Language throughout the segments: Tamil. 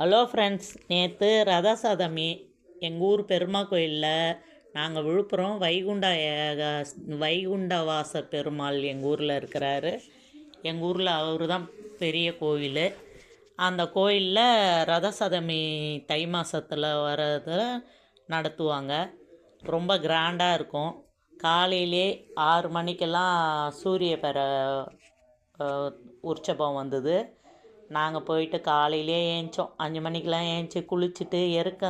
ஹலோ ஃப்ரெண்ட்ஸ் நேற்று ரத சதமி எங்கள் ஊர் பெருமா கோயிலில் நாங்கள் விழுப்புரம் வைகுண்ட ஏக- வைகுண்டவாச பெருமாள் எங்கள் ஊரில் இருக்கிறாரு. எங்கள் ஊரில் அவர் தான் பெரிய கோவில். அந்த கோயிலில் ரத சதமி தை மாதத்தில் வரத நடத்துவாங்க. ரொம்ப கிராண்டாக இருக்கும். காலையிலே ஆறு மணிக்கெல்லாம் சூரிய பெற உற்சவம் வந்தது. நாங்கள் போயிட்டு காலையிலே ஏஞ்சோம். அஞ்சு மணிக்கெலாம் ஏஞ்சி குளிச்சுட்டு எருக்க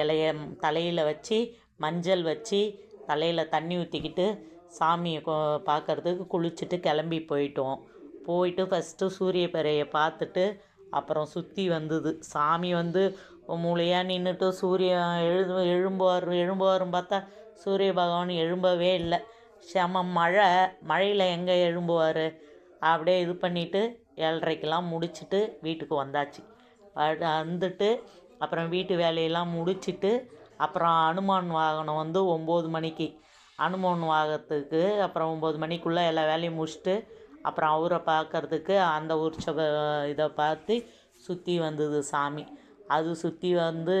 இலைய தலையில் வச்சு மஞ்சள் வச்சு தலையில் தண்ணி ஊற்றிக்கிட்டு சாமியை பார்க்குறதுக்கு பார்க்கறதுக்கு குளிச்சுட்டு கிளம்பி போயிட்டோம். போயிட்டு ஃபஸ்ட்டு சூரிய பிறையை பார்த்துட்டு அப்புறம் சுற்றி வந்தது. சாமி வந்து மூளையாக நின்றுட்டு சூரியன் எழுது எழும்புவார் எழும்புவாருன்னு பார்த்தா சூரிய பகவான் எழும்பவே இல்லை. செம மழை மழையில் எங்கே எழும்புவார்? அப்படியே இது பண்ணிவிட்டு ஏழரைக்கெல்லாம் முடிச்சுட்டு வீட்டுக்கு வந்தாச்சு. வந்துட்டு அப்புறம் வீட்டு வேலையெல்லாம் முடிச்சுட்டு அப்புறம் அனுமான் வாகனம் வந்து ஒம்பது மணிக்கு. அனுமான் வாகத்துக்கு அப்புறம் ஒம்பது மணிக்குள்ளே எல்லா வேலையும் முடிச்சுட்டு அப்புறம் அவரை பார்க்கறதுக்கு அந்த உற்சவ இதை பார்த்து சுற்றி வந்தது சாமி. அது சுற்றி வந்து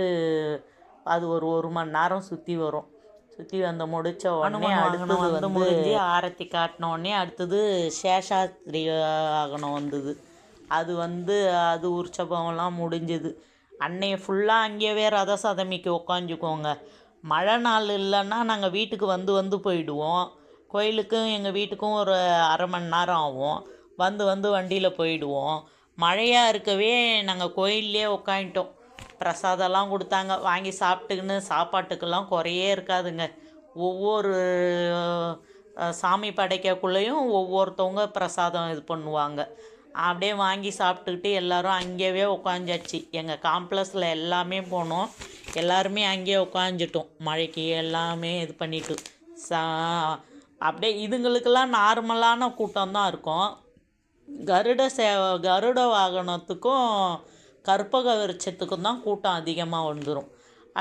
அது ஒரு ஒரு மணி நேரம் சுற்றி வரும். சுற்றி வந்து முடிச்ச உடனே அடுத்தது வந்து முடிஞ்சு ஆரத்தி காட்டின உடனே அடுத்தது சேஷாத்ரி ஆகணும் வந்தது. அது வந்து அது உற்சவம்லாம் முடிஞ்சுது. அன்னைய ஃபுல்லாக அங்கேயே ரத சதமிக்கு உக்காந்துக்கோங்க. மழை நாள் இல்லைன்னா நாங்கள் வீட்டுக்கு வந்து வந்து போயிடுவோம். கோயிலுக்கும் எங்கள் வீட்டுக்கும் ஒரு அரை மணி நேரம் ஆகும். வந்து வந்து வண்டியில் போயிடுவோம். மழையாக இருக்கவே நாங்கள் கோயில்லே உக்காந்துட்டோம். பிரசாதம்லாம் கொடுத்தாங்க. வாங்கி சாப்பிட்டுக்கின்னு சாப்பாட்டுக்கெல்லாம் குறையே இருக்காதுங்க. ஒவ்வொரு சாமி படைக்கக்குள்ளேயும் ஒவ்வொருத்தவங்க பிரசாதம் இது பண்ணுவாங்க. அப்படியே வாங்கி சாப்பிட்டுக்கிட்டு எல்லாரும் அங்கேயே உட்காந்துச்சு எங்கள் காம்ப்ளெக்ஸில் எல்லாமே போனோம். எல்லாருமே அங்கேயே உட்காந்துட்டோம் மழைக்கு எல்லாமே இது பண்ணிட்டு. சா அப்படியே இதுங்களுக்கெல்லாம் நார்மலான கூட்டம் தான் இருக்கும். கருட சே கருட வாகனத்துக்கும் கற்பக விருட்சத்துக்கும் தான் கூட்டம் அதிகமாக வந்துடும்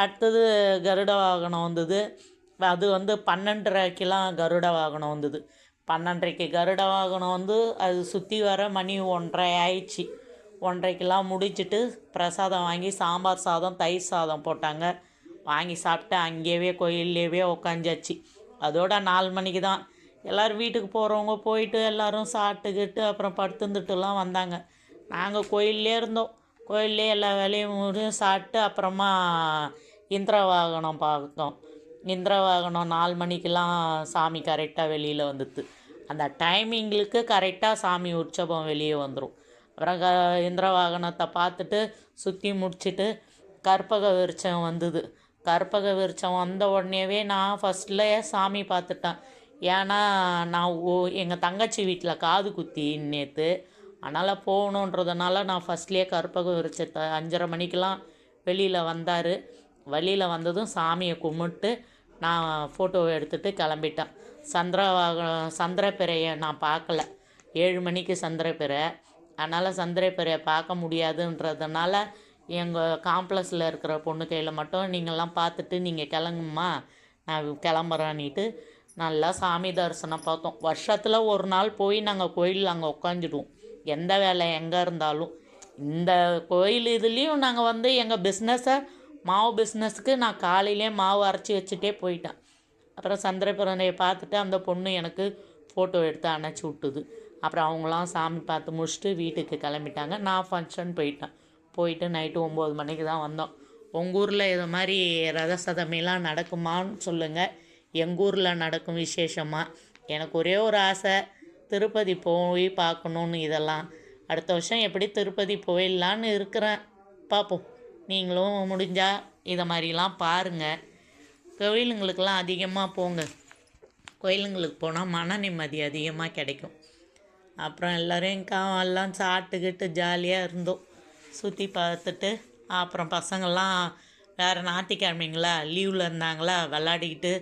அடுத்தது கருட வாகனம் வந்தது. அது வந்து பன்னெண்டரைக்கெலாம் கருட வாகனம் வந்தது. பன்னெண்டரைக்கு கருட வாகனம் வந்து அது சுற்றி வர மணி ஒன்றரை ஆயிடுச்சு. ஒன்றரைக்கெலாம் முடிச்சுட்டு பிரசாதம் வாங்கி சாம்பார் சாதம் தயிர் சாதம் போட்டாங்க. வாங்கி சாப்பிட்டு அங்கேயே கோயில்லேயே உக்காஞ்சாச்சு. அதோட நாலு மணிக்கு தான் எல்லோரும் வீட்டுக்கு போகிறவங்க போயிட்டு எல்லோரும் சாப்பிட்டுக்கிட்டு அப்புறம் படுத்துந்துட்டுலாம் வந்தாங்க. நாங்கள் கோயில்லே இருந்தோம். கோயில்லே எல்லா வேலையும் முடியும் சாப்பிட்டு அப்புறமா இந்திர வாகனம் பார்த்தோம் இந்திர வாகனம் நாலு மணிக்கெல்லாம் சாமி கரெக்டாக வெளியில் வந்துது அந்த டைமிங்களுக்கு கரெக்டாக சாமி உற்சவம் வெளியே வந்துடும் அப்புறம் க இந்திர வாகனத்தை பார்த்துட்டு சுற்றி முடிச்சுட்டு கற்பக விருச்சம் வந்தது. கற்பக விருட்சம் வந்த உடனேவே நான் ஃபஸ்ட்டில் சாமி பார்த்துட்டேன். ஏன்னா நான் ஓ எங்கள் தங்கச்சி வீட்டில் காது குத்தி நேற்று அதனால் போகணுன்றதுனால நான் ஃபஸ்ட்லேயே கற்பகம் விருட்சத்தை அஞ்சரை மணிக்கெலாம் வெளியில் வந்தார். வழியில் வந்ததும் சாமியை கும்பிட்டு நான் ஃபோட்டோவை எடுத்துகிட்டு கிளம்பிட்டேன். சந்திரவாக சந்திரப்பிறையை நான் பார்க்கல. ஏழு மணிக்கு சந்திரப்பிறை. அதனால் சந்திரப்பிறையை பார்க்க முடியாதுன்றதுனால எங்கள் காம்ப்ளெக்ஸில் இருக்கிற பொண்ணு கையில் மட்டும் நீங்கள்லாம் பார்த்துட்டு நீங்கள் கிளம்புமா நான் கிளம்புறேன்னிட்டு நல்லா சாமி தரிசனம் பார்த்தோம். வருஷத்தில் ஒரு நாள் போய் நாங்கள் கோயில் அங்கே உட்காந்துடுவோம் எந்த வேலை எங்கே இருந்தாலும். இந்த கோயில் இதுலேயும் நாங்கள் வந்து எங்கள் பிஸ்னஸை மாவு பிஸ்னஸுக்கு நான் காலையிலே மாவு அரைச்சி வச்சுட்டே போயிட்டேன். அப்புறம் சந்திரபிரனையை பார்த்துட்டு அந்த பொண்ணு எனக்கு ஃபோட்டோ எடுத்து அணைச்சி விட்டுது. அப்புறம் அவங்களாம் சாமி பார்த்து முடிச்சுட்டு வீட்டுக்கு கிளம்பிட்டாங்க. நான் ஃபங்க்ஷன் போயிட்டேன். போயிட்டு நைட்டு ஒம்பது மணிக்கு தான் வந்தோம். உங்கள் ஊரில் இது மாதிரி ரத சதமைலாம் நடக்குமான்னு சொல்லுங்கள் எங்கள் ஊரில் நடக்கும் விசேஷமாக எனக்கு ஒரே ஒரு ஆசை. திருப்பதி போய் பார்க்கணுன்னு இதெல்லாம். அடுத்த வருஷம் எப்படி திருப்பதி போயிடலான்னு இருக்கிறேன். பார்ப்போம். நீங்களும் முடிஞ்சால் இதை மாதிரிலாம் பாருங்கள் கோயிலுங்களுக்கெல்லாம் அதிகமாக போங்க. கோயிலுங்களுக்கு போனால் மன நிம்மதி அதிகமாக கிடைக்கும். அப்புறம் எல்லோரும் காவெல்லாம் எல்லாம் சாப்பிட்டுக்கிட்டு ஜாலியாக இருந்தோம். சுற்றி பார்த்துட்டு அப்புறம் பசங்கள்லாம் வேறு ஞாயிற்றுக்கிழமைங்களா லீவில் இருந்தாங்களா விளாடிக்கிட்டு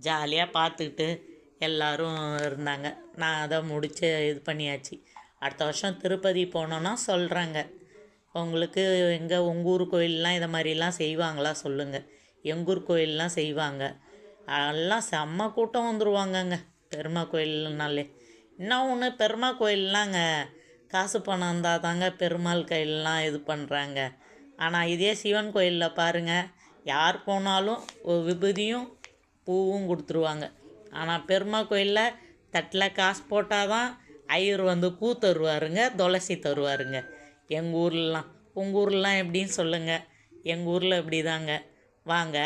ஜாலியாக பார்த்துக்கிட்டு எல்லோரும் இருந்தாங்க. நான் அதை முடித்து இது பண்ணியாச்சு. அடுத்த வருஷம் திருப்பதி போனோன்னா சொல்கிறாங்க உங்களுக்கு எங்கே உங்கள் ஊர் கோயிலெலாம் இதை மாதிரிலாம் செய்வாங்களா சொல்லுங்கள் எங்கள் ஊர் கோயிலெலாம் செய்வாங்க. எல்லாம் செம்ம கூட்டம் வந்துருவாங்கங்க பெருமா கோயில்னாலே. இன்னும் ஒன்று பெருமா கோயில்லாங்க காசு பணம் இருந்தால் தாங்க பெருமாள் கையிலலாம் இது பண்ணுறாங்க ஆனால் இதே சிவன் கோயிலில் பாருங்கள் யார் போனாலும் விபூதியும் பூவும் கொடுத்துருவாங்க. ஆனால் பெருமாள் கோயிலில் தட்டில் காசு போட்டால் தான் ஐயர் வந்து பூ தருவாருங்க துளசி தருவாருங்க. எங்கள் ஊர்லலாம் உங்கள் ஊர்லாம் எப்படின்னு சொல்லுங்கள் எங்கள் ஊரில் இப்படி தாங்க வாங்க.